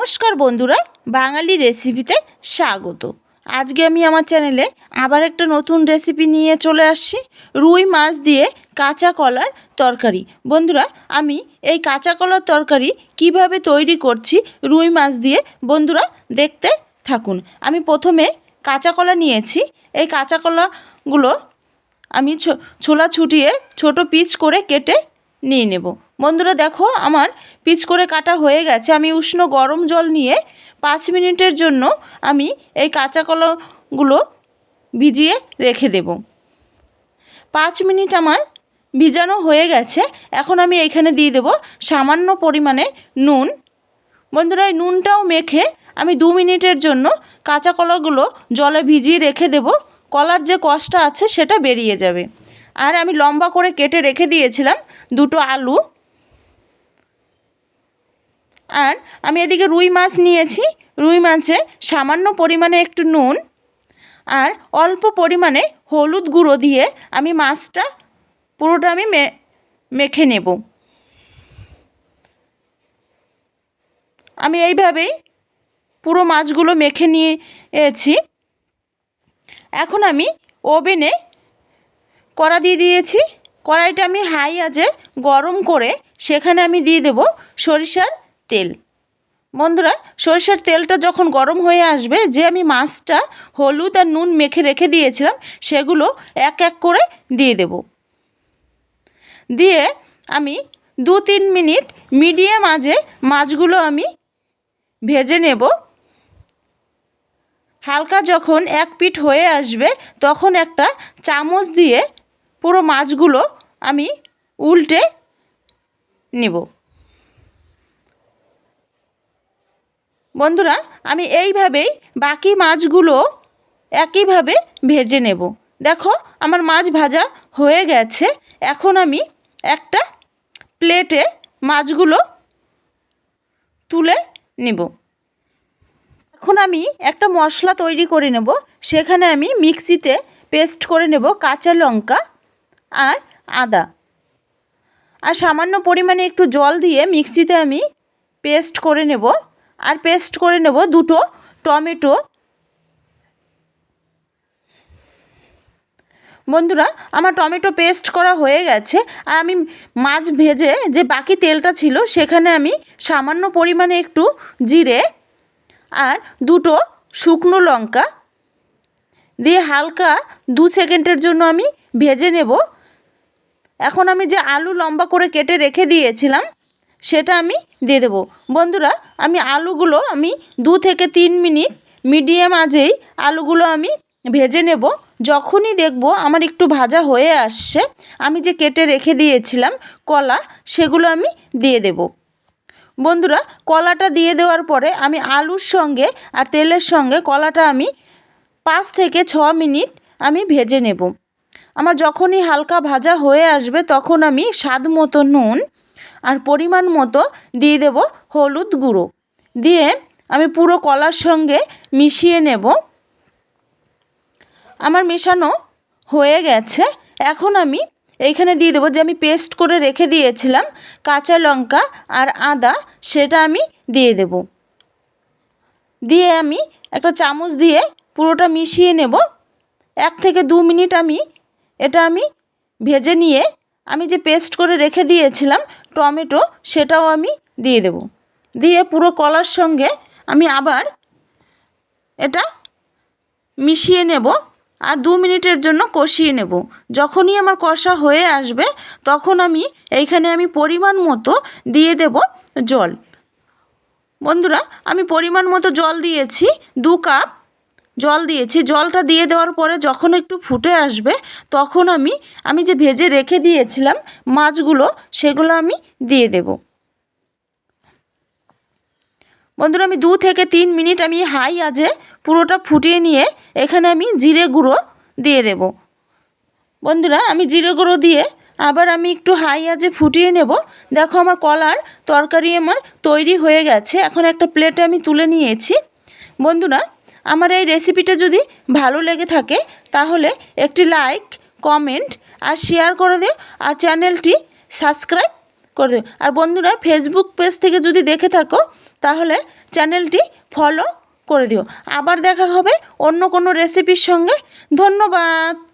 নমস্কার বন্ধুরা, বাঙালি রেসিপিতে স্বাগত। আজকে আমি আমার চ্যানেলে আবার একটা নতুন রেসিপি নিয়ে চলে আসছি। রুই মাছ দিয়ে কাঁচা কলার তরকারি। বন্ধুরা, আমি এই কাঁচা কলার তরকারি কীভাবে তৈরি করছি রুই মাছ দিয়ে, বন্ধুরা দেখতে থাকুন। আমি প্রথমে কাঁচা কলা নিয়েছি। এই কাঁচা কলাগুলো আমি ছোলা ছুটিয়ে ছোট পিচ করে কেটে নিয়ে নেব। বন্ধুরা দেখো, আমার পিচ করে কাটা হয়ে গেছে। আমি উষ্ণ গরম জল নিয়ে পাঁচ মিনিটের জন্য আমি এই কাঁচা কলাগুলো ভিজিয়ে রেখে দেব। পাঁচ মিনিট আমার ভিজানো হয়ে গেছে। এখন আমি এইখানে দিয়ে দেব সামান্য পরিমাণে নুন। বন্ধুরা, এই নুনটাও মেখে আমি দু মিনিটের জন্য কাঁচা কলাগুলো জলে ভিজিয়ে রেখে দেব। কলার যে কষটা আছে, সেটা বেরিয়ে যাবে। আর আমি লম্বা করে কেটে রেখে দিয়েছিলাম দুটো আলু। আর আমি এদিকে রুই মাছ নিয়েছি। রুই মাছে সামান্য পরিমাণে একটু নুন আর অল্প পরিমাণে হলুদ গুঁড়ো দিয়ে আমি মাছটা পুরোটা আমি মেখে নেব। আমি এইভাবেই পুরো মাছগুলো মেখে নিয়েছি। এখন আমি ওভেনে কড়া দিয়ে দিয়েছি। কড়াইটা আমি হাই আজে গরম করে সেখানে আমি দিয়ে দেব সরিষার তেল। বন্ধুরা, সরিষার তেলটা যখন গরম হয়ে আসবে, যে আমি মাছটা হলুদ আর নুন মেখে রেখে দিয়েছিলাম, সেগুলো এক এক করে দিয়ে দেব। দিয়ে আমি দু তিন মিনিট মিডিয়াম আজে মাছগুলো আমি ভেজে নেব। হালকা যখন এক পিঠ হয়ে আসবে, তখন একটা চামচ দিয়ে পুরো মাছগুলো আমি উল্টে নেব। বন্ধুরা, আমি এইভাবেই বাকি মাছগুলো একইভাবে ভেজে নেব। দেখো, আমার মাছ ভাজা হয়ে গেছে। এখন আমি একটা প্লেটে মাছগুলো তুলে নেব। এখন আমি একটা মশলা তৈরি করে নেব। সেখানে আমি মিক্সিতে পেস্ট করে নেব কাঁচা লঙ্কা। আর আদা। আর সামান্য পরিমাণে একটু জল দিয়ে মিক্সিতে আমি পেস্ট করে নেব। আর পেস্ট করে নেব দুটো টমেটো। বন্ধুরা, আমার টমেটো পেস্ট করা হয়ে গেছে। আর আমি মাছ ভেজে যে বাকি তেলটা ছিল, সেখানে আমি সামান্য পরিমাণে একটু জিরে আর দুটো শুকনো লঙ্কা দিয়ে হালকা দু সেকেন্ডের জন্য আমি ভেজে নেব। এখন আমি যে আলু লম্বা করে কেটে রেখে দিয়েছিলাম, সেটা আমি দিয়ে দেবো। বন্ধুরা, আমি আলুগুলো আমি দু থেকে তিন মিনিট মিডিয়াম আজেই আলুগুলো আমি ভেজে নেব। যখনই দেখব আমার একটু ভাজা হয়ে আসছে, আমি যে কেটে রেখে দিয়েছিলাম কলা, সেগুলো আমি দিয়ে দেব। বন্ধুরা, কলাটা দিয়ে দেওয়ার পরে আমি আলুর সঙ্গে আর তেলের সঙ্গে কলাটা আমি পাঁচ থেকে ছ মিনিট আমি ভেজে নেব। আমার যখনই হালকা ভাজা হয়ে আসবে তখন আমি স্বাদ মতো নুন আর পরিমাণ মতো দিয়ে দেব হলুদ গুঁড়ো। দিয়ে আমি পুরো কলার সঙ্গে মিশিয়ে নেব। আমার মেশানো হয়ে গেছে। এখন আমি এইখানে দিয়ে দেবো যে আমি পেস্ট করে রেখে দিয়েছিলাম কাঁচা লঙ্কা আর আদা, সেটা আমি দিয়ে দেব। দিয়ে আমি একটা চামচ দিয়ে পুরোটা মিশিয়ে নেব। এক থেকে দু মিনিট আমি এটা আমি ভেজে নিয়ে আমি যে পেস্ট করে রেখে দিয়েছিলাম টমেটো, সেটাও আমি দিয়ে দেব। দিয়ে পুরো কলার সঙ্গে আমি আবার এটা মিশিয়ে নেব আর দু মিনিটের জন্য কষিয়ে নেব। যখনই আমার কষা হয়ে আসবে, তখন আমি এইখানে আমি পরিমাণ মতো দিয়ে দেব জল। বন্ধুরা, আমি পরিমাণ মতো জল দিয়েছি, দু কাপ। জল দিয়েছি। জলটা দিয়ে দেওয়ার পরে যখন একটু ফুটে আসবে, তখন আমি আমি যে ভেজে রেখে দিয়েছিলাম মাছগুলো, সেগুলো আমি দিয়ে দেব। বন্ধুরা, আমি দু থেকে তিন মিনিট আমি হাই আজে পুরোটা ফুটিয়ে নিয়ে এখানে আমি জিরে গুঁড়ো দিয়ে দেব। বন্ধুরা, আমি জিরে গুঁড়ো দিয়ে আবার আমি একটু হাই আজে ফুটিয়ে নেব। দেখো, আমার কলার তরকারি আমার তৈরি হয়ে গেছে। এখন একটা প্লেটে আমি তুলে নিয়েছি। বন্ধুরা আমার এই রেসিপিটা যদি ভালো লেগে থাকে, তাহলে একটি লাইক কমেন্ট আর শেয়ার করে দিও আর চ্যানেলটি সাবস্ক্রাইব করে দিও। আর বন্ধুরা ফেসবুক পেজ থেকে যদি দেখে থাকো, তাহলে চ্যানেলটি ফলো করে দিও। আবার দেখা হবে অন্য কোনো রেসিপির সঙ্গে। ধন্যবাদ!